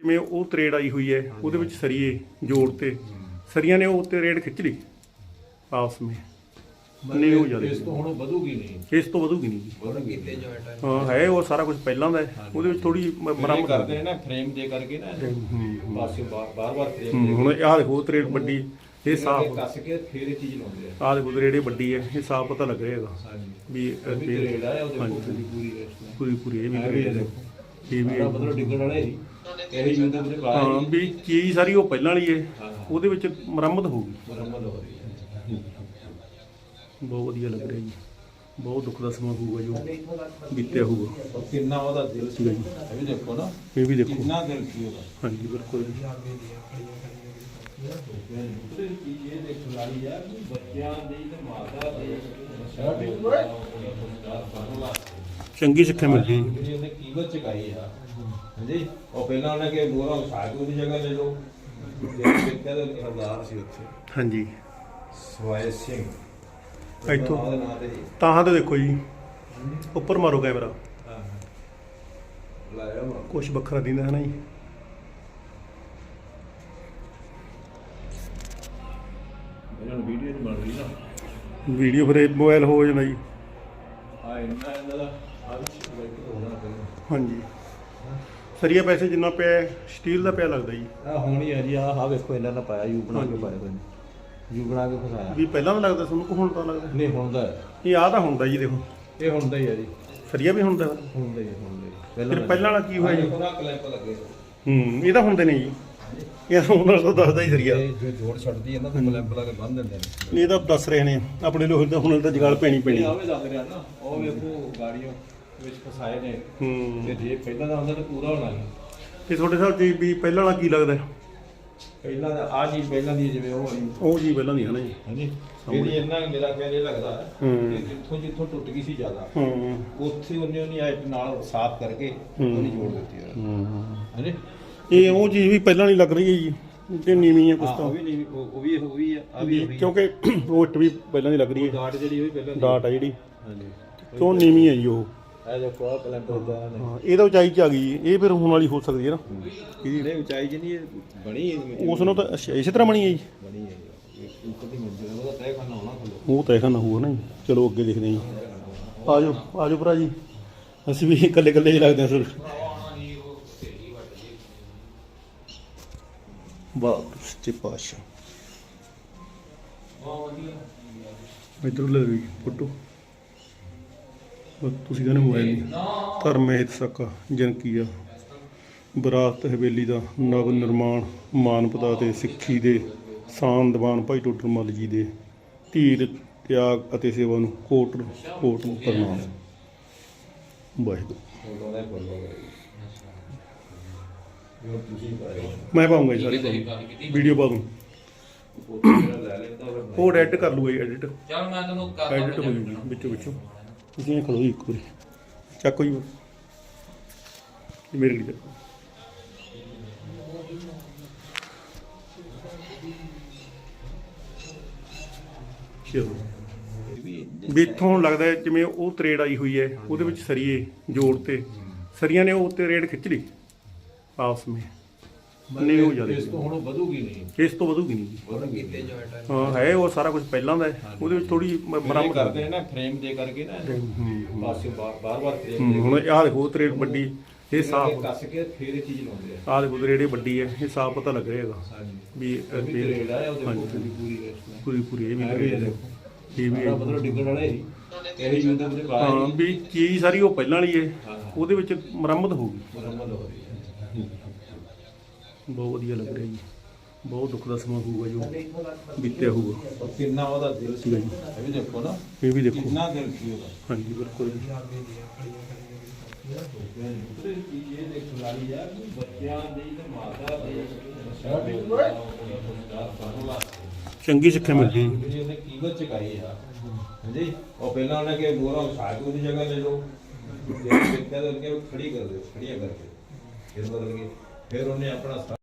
ਜਿਵੇਂ ਉਹ ਤਰੇੜ ਆਈ ਹੋਈ ਹੈ ਉਹਦੇ ਵਿੱਚ ਸਰੀਏ ਜੋੜ ਤੇ। ਸਰੀਆਂ ਨੇ ਉਹ ਤੇ ਰੇਡ ਖਿੱਚ ਲਈ। ਆਪਸ ਵਿੱਚ। ਨਹੀਂ ਹੋ ਜਾਂਦੀ ਇਸ ਤੋਂ ਹੁਣ ਵਧੂਗੀ ਨਹੀਂ? ਇਸ ਤੋਂ ਵਧੂਗੀ ਨਹੀਂ। ਵਧੂਗੀ ਕੀਤੇ ਜੁਆਇੰਟ ਹਾਂ ਹੈ ਉਹ ਸਾਰਾ ਕੁਝ ਪਹਿਲਾਂ ਦਾ ਹੈ। ਉਹਦੇ ਵਿੱਚ ਥੋੜੀ ਮਰਾਮਤ ਕਰਦੇ ਨੇ ਨਾ ਫਰੇਮ ਦੇ ਕਰਕੇ ਨਾ। ਪਾਸੇ ਬਾਰ ਬਾਰ ਫਰੇਮ ਹੂੰ, ਹੁਣ ਆਹ ਦੇਖੋ ਤਰੇੜ ਵੱਡੀ ਇਹ ਸਾਫ਼ ਕੱਸ ਕੇ ਫੇਰ ਇਹ ਚੀਜ਼ ਲਾਉਂਦੇ ਆ। ਆਹ ਦੇਖੋ ਤਰੇੜ ਇਹ ਵੱਡੀ ਹੈ ਇਹ ਸਾਫ਼ ਪਤਾ ਲੱਗ ਰਿਹਾ ਹੈਗਾ। ਹਾਂਜੀ। ਵੀ ਤਰੇੜ ਆ ਉਹਦੇ ਪੂਰੀ ਪੂਰੀ ਪੂਰੀ ਇਹ ਵੀ ਇਹ ਵੀ ਤਰੇੜ ਹੈ। ਦੇਖੋ। ਇਹ ਵੀ ਸਾਰਾ ਮਤਲਬ ਡਿੱਗਣ ਵਾਲੇ ਹੀ। ਇਹ ਯੂਟਿਊਬ ਤੇ ਬਾਹਰ ਹਾਂ ਵੀ ਚੀਜ਼ ਸਾਰੀ ਉਹ ਪਹਿਲਾਂ ਵਾਲੀ ਹੈ ਹਾਂ, ਹਾਂ। ਉਹਦੇ ਵਿੱਚ ਮੁਰੰਮਤ ਹੋਊਗੀ ਮੁਰੰਮਤ ਹੋ ਰਹੀ ਹੈ। ਬਹੁਤ ਵਧੀਆ ਲੱਗ ਰਿਹਾ ਜੀ। ਬਹੁਤ ਦੁੱਖ ਦਾ ਸਮਾਂ ਹੋਊਗਾ ਜੋ ਬੀਤਿਆ ਹੋਊਗਾ। ਉਹ ਕਿੰਨਾ ਉਹਦਾ ਦਿਲ ਸੀ। ਇਹ ਵੀ ਦੇਖੋ ਨਾ। ਇਹ ਵੀ ਦੇਖੋ। ਕਿੰਨਾ ਦਿਲ ਸੀ ਉਹਦਾ। ਹਾਂਜੀ ਬਿਲਕੁਲ ਜੀ। ਦੂਸਰੀ ਚੀਜ਼ ਇਹ ਦੇਖ ਲਾਈ ਆ ਕਿ ਬੱਚਿਆਂ ਦੀ ਤੇ ਮਾਤਾ ਦੇ ਚੰਗੀ ਸਿੱਖਿਆ ਮਿਲ ਗਈ। ਜਿਹੜੀ ਉਹਨੇ ਕੀਮਤ ਚੁਕਾਈ ਆ। ਹਾਂਜੀ? ਉਹ ਪਹਿਲਾਂ ਉਹਨੇ ਕਿ ਗੋਰਾ ਉਸਾਗੂ ਦੀ ਜਗ੍ਹਾ ਲੈ ਲਓ ਜਿਹੜੇ ਦੇਖਿਆ ਤਾਂ ਸਰਦਾਰ ਸੀ ਉੱਥੇ। ਹਾਂਜੀ। ਸਵਾਏ ਸਿੰਘ। ਇੱਥੋਂ ਉਹਦੇ ਨਾਂ ਤੇ ਜੀ ਤਾਂ ਤੇ ਦੇਖੋ ਜੀ। ਉੱਪਰ ਮਾਰੋ ਕੈਮਰਾ। ਹਾਂ ਲਾਇਆ ਵਾ। ਕੁਝ ਵੱਖਰਾ ਦਿੰਦਾ ਹੈ ਨਾ ਜੀ। ਇਹਨਾਂ ਨੂੰ ਵੀਡੀਓ ਨਹੀਂ ਬਣ ਰਹੀ ਨਾ। ਵੀਡੀਓ ਫਿਰ ਮੋਬਾਈਲ ਹੋ ਜਾਂਦਾ ਜੀ। ਆ ਇੰਨਾ ਇਹਨਾਂ ਦਾ ਆ ਵੀ ਸ਼ਿਕਾਇਤ ਹੋਣਾ ਚਾਹੀਦਾ ਹਾਂਜੀ। ਸਰੀਆ ਪੈਸੇ ਜਿੰਨਾ ਪਿਆ ਸਟੀਲ ਦਾ ਪਿਆ ਲੱਗਦਾ ਜੀ। ਆ ਹੋਣੀ ਹੈ ਜੀ ਆ ਆ ਵੇਖੋ ਇਹਨਾਂ ਨੇ ਪਾਇਆ ਯੂ ਬਣਾ ਕੇ ਪਾਇਆ ਹੋਇਆ ਨੇ ਯੂ ਬਣਾ ਕੇ ਫਸਾਇਆ। ਵੀ ਪਹਿਲਾਂ ਤਾਂ ਲੱਗਦਾ ਤੁਹਾਨੂੰ ਕਿ ਹੁਣ ਤਾਂ ਲੱਗਦਾ? ਨਹੀਂ ਹੁੰਦਾ ਹੈ। ਇਹ ਆ ਤਾਂ ਹੁੰਦਾ ਜੀ ਦੇਖੋ। ਇਹ ਹੁੰਦਾ ਹੀ ਹੈ ਜੀ। ਸਰੀਆ ਵੀ ਹੁੰਦਾ। ਹੁੰਦਾ ਹੀ ਹੈ, ਹੁੰਦਾ ਹੀ ਹੈ। ਫਿਰ ਪਹਿਲਾਂ ਵਾਲਾ ਕੀ ਹੋਇਆ ਜੀ? ਉਹਦਾ ਕਲੈਂਪ ਲੱਗੇ। ਹੂੰ ਇਹ ਤਾਂ ਹੁੰਦੇ ਨੇ ਜੀ। ਇਹ ਤਾਂ ਉਹਨਾਂ ਤੋਂ ਦੱਸਦਾ ਹੀ ਸਰੀਆ। ਇਹ ਜੋ ਜੋੜ ਛੱਡਦੀ ਹੈ ਨਾ ਤੇ ਕਲੈਂਪ ਲਾ ਕੇ ਬੰਨ ਦਿੰਦੇ ਨੇ। ਇਹ ਤਾਂ ਦੱਸ ਰਹੇ ਨੇ। ਆਪਣੇ ਲੋਕ ਦਾ ਹੁਨਰ ਦਾ ਜਗਾਲ ਪੈਣੀ ਪੈਣੀ। ਆਵੇ ਦੱਸ ਰਿਹਾ ਨਾ। ਉਹ ਵੇਖੋ ਗਾੜੀਆਂ ਵਿੱਚ ਫਸਾਏ ਨੇ। ਹੂੰ। ਤੇ ਜੇ ਪਹਿਲਾਂ ਦਾ ਹੁੰਦਾ ਤਾਂ ਪੂਰਾ ਹੋਣਾ ਸੀ। ਇਹ ਤੁਹਾਡੇ ਹਿਸਾਬ ਜੀ ਵੀ ਪਹਿਲਾਂ ਵਾਲਾ ਕੀ ਲੱਗਦਾ? ਹੈ? ਪਹਿਲਾਂ ਦਾ ਆ ਚੀਜ਼ ਪਹਿਲਾਂ ਦੀ ਜਿਵੇਂ ਉਹ ਵਾਲੀ। ਉਹ ਜੀ ਪਹਿਲਾਂ ਦੀ ਹੈ ਨਾ ਜੀ। ਹਾਂਜੀ। ਇਹਦੀ ਇੰਨਾ ਮੇਰਾ ਖਿਆਲ ਇਹ ਲੱਗਦਾ ਹੈ ਹੂੰ। ਕਿ ਜਿੱਥੋਂ ਜਿੱਥੋਂ ਟੁੱਟ ਗਈ ਸੀ ਜ਼ਿਆਦਾ। ਹੂੰ। ਉੱਥੇ ਉਹਨੇ ਉਹਨੇ ਆਇਟ ਨਾਲ ਸਾਫ਼ ਕਰਕੇ ਉਹਨੇ ਜੋੜ ਦਿੱਤੀ ਹੈ। ਹੂੰ। ਹਾਂਜੀ। ਇਹ ਉਹ ਚੀਜ਼ ਵੀ ਪਹਿਲਾਂ ਨਹੀਂ ਲੱਗ ਰਹੀ ਹੈ ਜੀ ਤੇ ਨੀਵੀਂ ਹੈ ਕੁਛ ਹਾਂ, ਤਾਂ ਉਹ ਵੀ ਨਹੀਂ ਉਹ ਉਹ ਵੀ ਉਹ ਵੀ ਆ ਆ ਵੀ ਉਹ ਵੀ ਕਿਉਂਕਿ ਉਹ ਇੱਟ ਵੀ ਪਹਿਲਾਂ ਦੀ ਲੱਗ ਰਹੀ ਹੈ। ਡਾਟ ਜਿਹੜੀ ਉਹ ਵੀ ਪਹਿਲਾਂ ਦੀ ਡਾਟ ਆ ਜਿਹੜੀ। ਹਾਂਜੀ। ਤੇ ਨੀਵੀਂ ਹੈ ਜੀ ਉਹ। ਇਹ ਜੋ ਨੇ। ਹਾਂ ਇਹਦਾ ਉਚਾਈ ਚ ਆ ਗਈ। ਇਹ ਫਿਰ ਹੁਣ ਵਾਲੀ ਹੋ ਸਕਦੀ ਹੈ ਨਾ। ਇਹਦੀ ਉਚਾਈ ਜਿੰਨੀ ਇਹ ਬਣੀ ਹੈ ਉਸ ਨੂੰ ਤਾਂ ਅੱਛਾ ਇਸੇ ਤਰ੍ਹਾਂ ਬਣੀ ਹੈ ਜੀ। ਬਣੀ ਹੈ ਇਹ ਉੱਪਰ ਦੀ ਮੰਜ਼ਿਲ ਉਹਦਾ ਤੈਅ ਖਾਨਾ ਹੋਣਾ ਥੱਲੇ। ਉਹ ਤੈਅ ਖਾਨਾ ਹੋਊਗਾ ਨਾ ਜੀ। ਚਲੋ ਅੱਗੇ ਦੇਖਦੇ ਹਾਂ ਜੀ। ਆ ਜਾਓ ਆ ਜਾਓ ਭਰਾ ਜੀ। ਅਸੀਂ ਵੀ ਇਕੱਲੇ ਇਕੱਲੇ ਹੀ ਲੱਗਦੇ ਹਾਂ ਸਰ। ਵਾਹ ਸੱਚੇ ਪਾਤਸ਼ਾਹ। ਇਧਰ ਲੈ ਵੀ ਫੋਟੋ। ਤੁਸੀਂ ਕਹਿੰਦੇ ਮੋਬਾਈਲ ਨਹੀਂ ਧਰਮ ਹਿਤ ਸਕਾ ਜਨ ਕੀਆ ਬਰਾਤ ਹਵੇਲੀ ਦਾ ਨਵ ਨਿਰਮਾਣ ਮਾਨਵਤਾ ਤੇ ਸਿੱਖੀ ਦੇ ਸਾਨ ਦੀਵਾਨ ਭਾਈ ਟੋਡਰ ਮੱਲ ਜੀ ਦੇ ਧੀਰ ਤਿਆਗ ਅਤੇ ਸੇਵਾ ਨੂੰ ਕੋਟ ਕੋਟ ਪ੍ਰਣਾਮ। ਵਾਹਿਗੁਰੂ। ਮੈਂ ਪਾਉਂਗਾ ਜੀ ਸਾਰੀ। ਪਾਉਂਗਾ ਵੀਡੀਓ ਪਾ ਦੂੰ। ਉਹ ਐਡਿਟ ਕਰ ਲੂਗਾ ਜੀ ਐਡਿਟ। ਚਲ ਮੈਂ ਤੈਨੂੰ ਕਰ ਐਡਿਟ ਹੋ ਜੂਗੀ ਵਿੱਚੋਂ ਵਿੱਚੋਂ। ਤੁਸੀਂ ਇਹ ਖੜੋ ਜੀ ਇੱਕ ਵਾਰੀ। ਚੱਕੋ ਜੀ ਮੇਰੇ ਲਈ ਚੱਕੋ। ਚਲੋ। ਵੀ ਇੱਥੋਂ ਲੱਗਦਾ ਹੈ ਜਿਵੇਂ ਉਹ ਤਰੇੜ ਆਈ ਹੋਈ ਹੈ, ਉਹਦੇ ਵਿੱਚ ਸਰੀਏ ਜੋੜ ਤੇ। ਸਰੀਆਂ ਨੇ ਉਹ ਤਰੇੜ ਖਿੱਚ ਲਈ। ਆਪਸ ਵਿੱਚ। ਨਹੀਂ ਹੋ ਜਾਂਦੀ। ਇਸ ਤੋਂ ਹੁਣ ਵਧੂਗੀ ਨਹੀਂ। ਇਸ ਤੋਂ ਵਧੂਗੀ ਨਹੀਂ। ਜੀ ਵਧੂਗੀ ਹਾਂ ਹੈ ਉਹ ਸਾਰਾ ਕੁਝ ਪਹਿਲਾਂ ਦਾ ਹੈ। ਉਹਦੇ ਵਿੱਚ ਥੋੜੀ ਮਰਾਮਤ ਕਰਦੇ ਨੇ ਨਾ ਫਰੇਮ ਦੇ ਕਰਕੇ ਨਾ। ਪਾਸੇ ਬਾਰ ਬਾਰ ਫਰੇਮ ਹੂੰ, ਹੁਣ ਆਹ ਦੇਖੋ ਤਰੇੜ ਵੱਡੀ ਇਹ ਦੇ ਸਾਫ਼ ਕੱਸ ਕੇ ਫੇਰ ਇਹ ਚੀਜ਼ ਲਾਉਂਦੇ ਆ। ਆਹ ਦੇਖੋ ਤਰੇੜ ਇਹ ਵੱਡੀ ਹੈ ਇਹ ਸਾਫ਼ ਪਤਾ ਲੱਗ ਰਿਹਾ ਹੈਗਾ। ਹਾਂਜੀ। ਵੀ ਇਹ ਵੀ ਇਹ ਆ ਉਹਦੇ। ਕੋਲ ਦੀ ਪੂਰੀ ਰੈਸਟ ਨੇ ਪੂਰੀ ਪੂਰੀ ਇਹ ਵੀ ਇਹ ਵੀ ਤਰੇੜ ਹੈ। ਦੇਖੋ। ਇਹ ਵੀ ਸਾਰਾ ਮਤਲਬ ਡਿੱਗਣ ਵਾਲੇ ਹੀ। ਇਹ ਯੂਟਿਊਬ ਤੇ ਬਾਹਰ ਹਾਂ ਹੀ ਵੀ ਚੀਜ਼ ਸਾਰੀ ਉਹ ਪਹਿਲਾਂ ਵਾਲੀ ਹੈ ਹਾਂ, ਹਾਂ। ਉਹਦੇ ਵਿੱਚ ਮੁਰੰਮਤ ਹੋਊਗੀ ਮੁਰੰਮਤ ਹੋ ਰਹੀ ਹੈ। ਬਹੁਤ ਵਧੀਆ ਲੱਗ ਰਿਹਾ ਜੀ। ਬਹੁਤ ਦੁੱਖ ਦਾ ਸਮਾਂ ਹੋਊਗਾ ਜੋ ਬੀਤਿਆ ਹੋਊਗਾ। ਕਿੰਨਾ ਉਹਦਾ ਦਿਲ ਸੀ। ਜੀ। ਇਹ ਵੀ ਦੇਖੋ ਨਾ। ਇਹ ਵੀ ਦੇਖੋ। ਕਿੰਨਾ ਦਿਲ ਸੀ ਉਹਦਾ। ਹਾਂਜੀ ਬਿਲਕੁਲ ਜੀ। ਦੂਸਰੀ ਚੀਜ਼ ਇਹ ਦੇਖ ਲਾਈ ਆ ਕਿ ਬੱਚਿਆਂ ਦੀ ਤੇ ਮਾਤਾ ਦੇ ਚੰਗੀ ਸਿੱਖਿਆ ਮਿਲ ਗਈ ਜਿਹੜੀ ਉਹਨੇ ਕੀਮਤ ਚੁਕਾਈ ਆ। ਹਾਂਜੀ। ਉਹ ਪਹਿਲਾਂ ਉਹਨੇ ਕਿ ਗੋਰਾ ਉਸਾਗੂ ਦੀ ਜਗ੍ਹਾ ਲੈ ਲਓ। ਦੇਖਿਆ ਤਾਂ ਉਹਨੇ ਖੜੀ ਕਰ ਦਿਓ ਖੜੀਆਂ ਕਰਕੇ। ਫਿਰ ਬਦਲ ਗਏ। ਫਿਰ ਉਹਨੇ ਆਪਣਾ